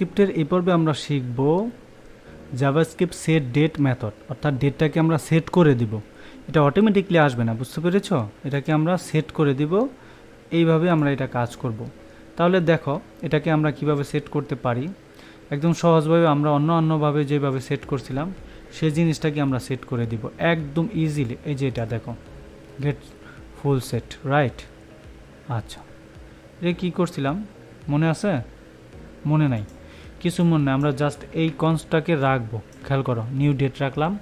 স্ক্রিপ্টের এই পর্বে আমরা শিখব জাভাস্ক্রিপ্ট সেট ডেট মেথড অর্থাৎ ডেটটাকে আমরা সেট করে দিব। এটা অটোমেটিকলি আসবে না, বুঝতে পেরেছ? এটাকে আমরা সেট করে দিব, এইভাবে আমরা এটা কাজ করব। তাহলে দেখো, এটাকে আমরা কীভাবে সেট করতে পারি? একদম সহজভাবে আমরা অন্য অন্যভাবে যেভাবে সেট করছিলাম, সেই জিনিসটাকে আমরা সেট করে দিব। একদম ইজিলি এই যে এটা দেখো গেট ফুল সেট রাইট আচ্ছা। এটা কী করছিলাম? মনে আছে? মনে নাই। কিছু মনে নাই, আমরা জাস্ট এই কনসটাকে রাখব। খেয়াল করো নিউ ডেট রাখলাম।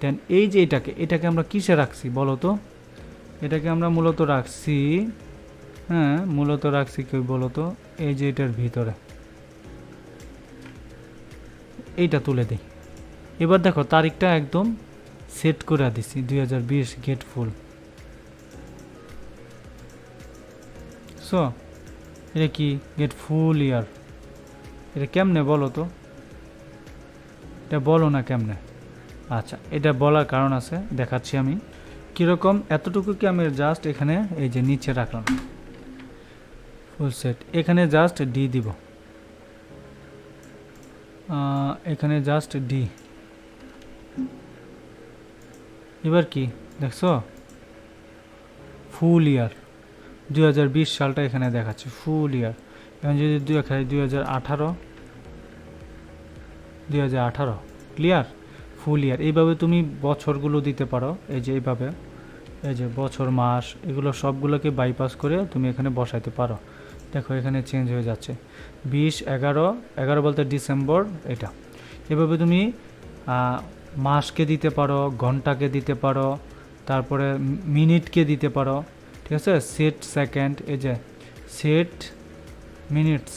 দেন এই যে এটাকে এটাকে আমরা কিসে রাখছি বলো তো? এটাকে আমরা মূলত রাখছি হ্যাঁ মূলত রাখছি কেউ বলো তো? এই যে এটার ভিতরে। এইটা তুলে দিই। এবার দেখো, তারিখটা একদম সেট করে দিছি, দুই হাজার বিশ গেট ফুল সো এটা কি? গেট ফুল ইয়ার এটা কেমনে বলো তো? এটা বলো না কেমনে? আচ্ছা এটা বলার কারণ আছে, দেখাচ্ছি আমি। কীরকম এতটুকুকে আমি জাস্ট এখানে এই যে নিচে রাখলাম। ফুল সেট এখানে জাস্ট ডি দিব। এখানে জাস্ট ডি এবার কি, দেখছ? ফুল ইয়ার দুই হাজার বিশ সালটা এখানে দেখাচ্ছে। ফুল ইয়ার এখন যদি দুই হাজার আঠারো দুই হাজার আঠারো। ক্লিয়ার ফুল ইয়ার এইভাবে তুমি বছরগুলো দিতে পারো। এই যে এইভাবে। এই যে বছর, মাস, এগুলো সবগুলোকে বাইপাস করে তুমি এখানে বসাইতে পারো। দেখো, এখানে চেঞ্জ হয়ে যাচ্ছে। বিশ, এগারো এগারো বলতে ডিসেম্বর এটা। এভাবে তুমি মাসকে দিতে পারো, ঘন্টাকে দিতে পারো, তারপরে মিনিটকে দিতে পারো। ঠিক আছে? সেট সেকেন্ড এই যে সেট মিনিটস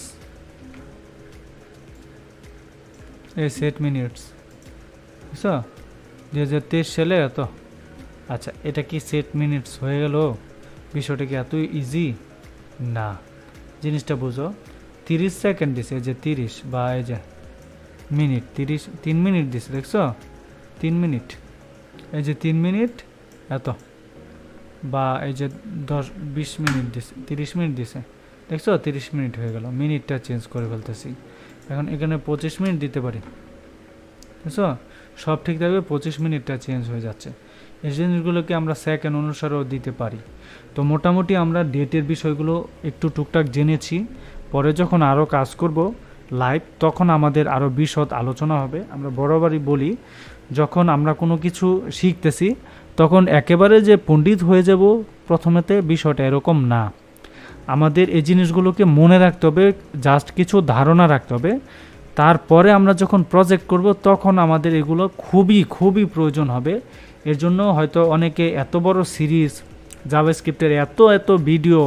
এই সেট মিনিটস বুঝছ? দুই হাজার তেইশ সালে এত। আচ্ছা এটা কি সেট মিনিটস হয়ে গেল? বিষয়টা কি এত ইজি না। জিনিসটা বুঝো। তিরিশ সেকেন্ড দিছে, এই যে তিরিশ বা এই যে মিনিট তিরিশ, তিন মিনিট দিছে, দেখছ? তিন মিনিট এই যে তিন মিনিট এত। বা এই যে দশ, বিশ মিনিট দিছে, তিরিশ মিনিট দিছে। দেখছ? তিরিশ মিনিট হয়ে গেল। মিনিটটা চেঞ্জ করে ফেলতেছি। এখন এখানে পঁচিশ মিনিট দিতে পারি। বুঝছ? সব ঠিক থাকবে, পঁচিশ মিনিটটা চেঞ্জ হয়ে যাচ্ছে। এই জিনিসগুলোকে আমরা সেকেন্ড অনুসারেও দিতে পারি। তো মোটামুটি আমরা ডেটের বিষয়গুলো একটু টুকটাক জেনেছি। পরে যখন আরও কাজ করব লাইভ তখন আমাদের আরও বিশদ আলোচনা হবে। আমরা বরাবরই বলি, যখন আমরা কোনো কিছু শিখতেছি, তখন একেবারে যে পণ্ডিত হয়ে যাব, প্রথমেতে বিষয়টা এরকম না। আমাদের এই জিনিসগুলোকে মনে রাখতে হবে জাস্ট কিছু ধারণা রাখতে হবে। তারপরে আমরা যখন প্রজেক্ট করব, তখন আমাদের এগুলো খুবই খুবই প্রয়োজন হবে। এর জন্য হয়তো অনেকে এত বড় সিরিজ জাভাস্ক্রিপ্টের এত এত ভিডিও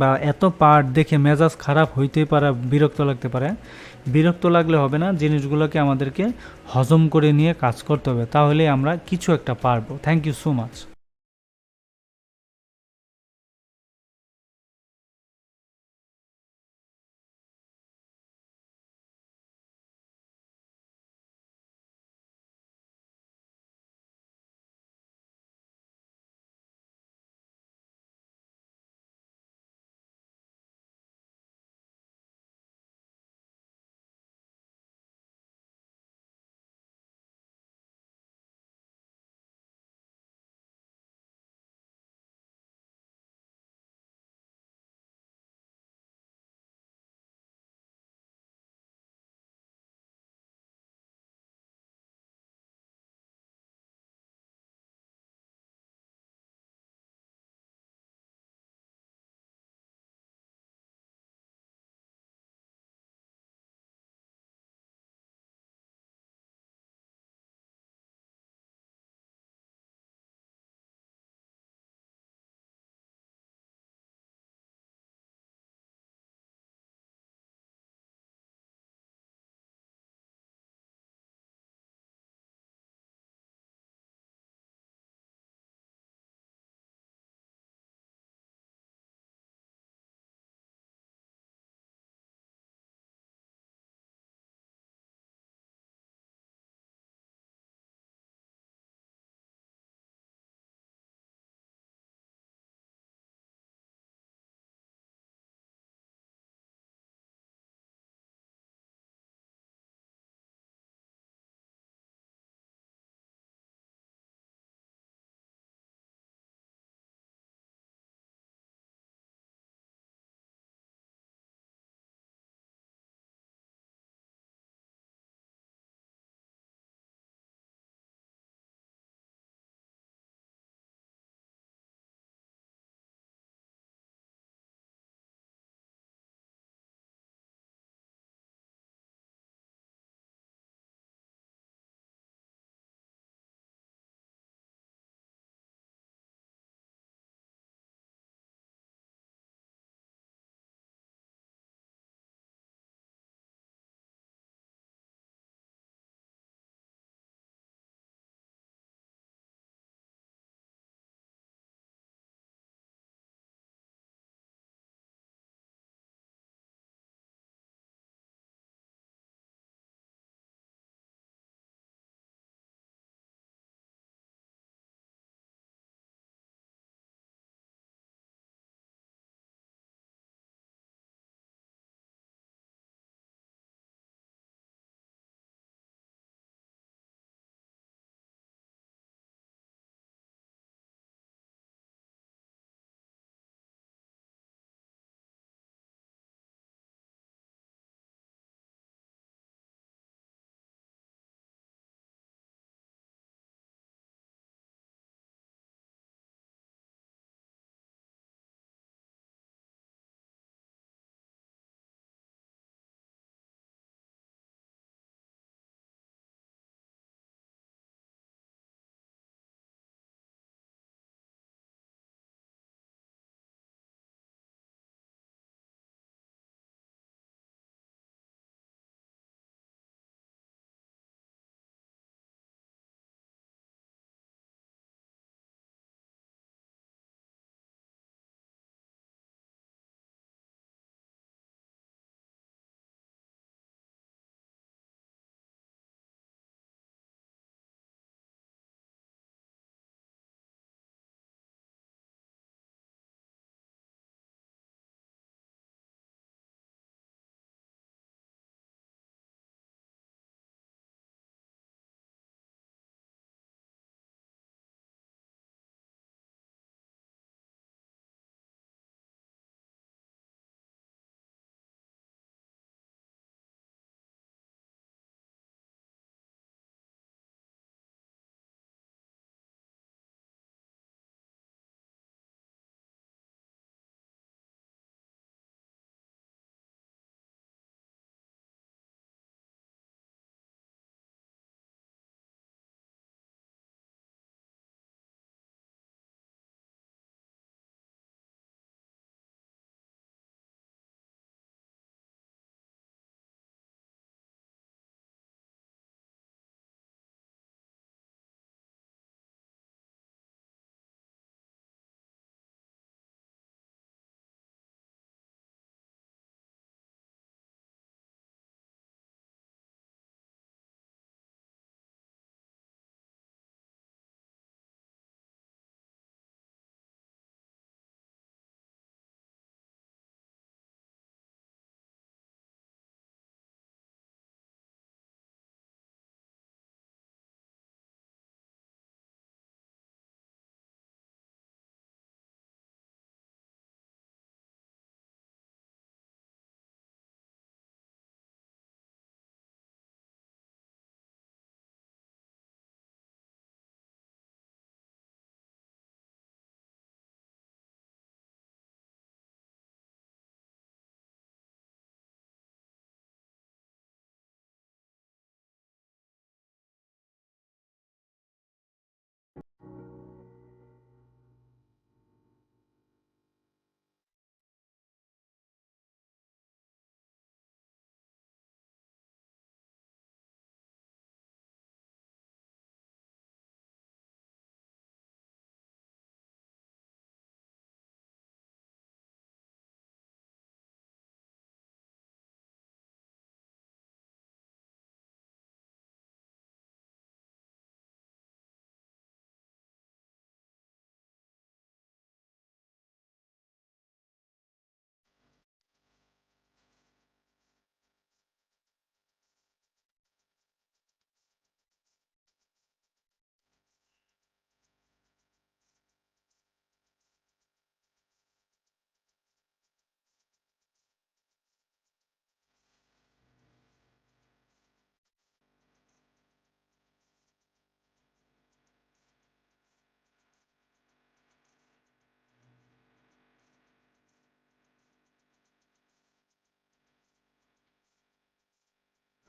বা এত পার্ট দেখে মেজাজ খারাপ হইতেই পারে, বিরক্ত লাগতে পারে। বিরক্ত লাগলে হবে না, জিনিসগুলোকে আমাদেরকে হজম করে নিয়ে কাজ করতে হবে। তাহলে আমরা কিছু একটা পারব। Thank you so much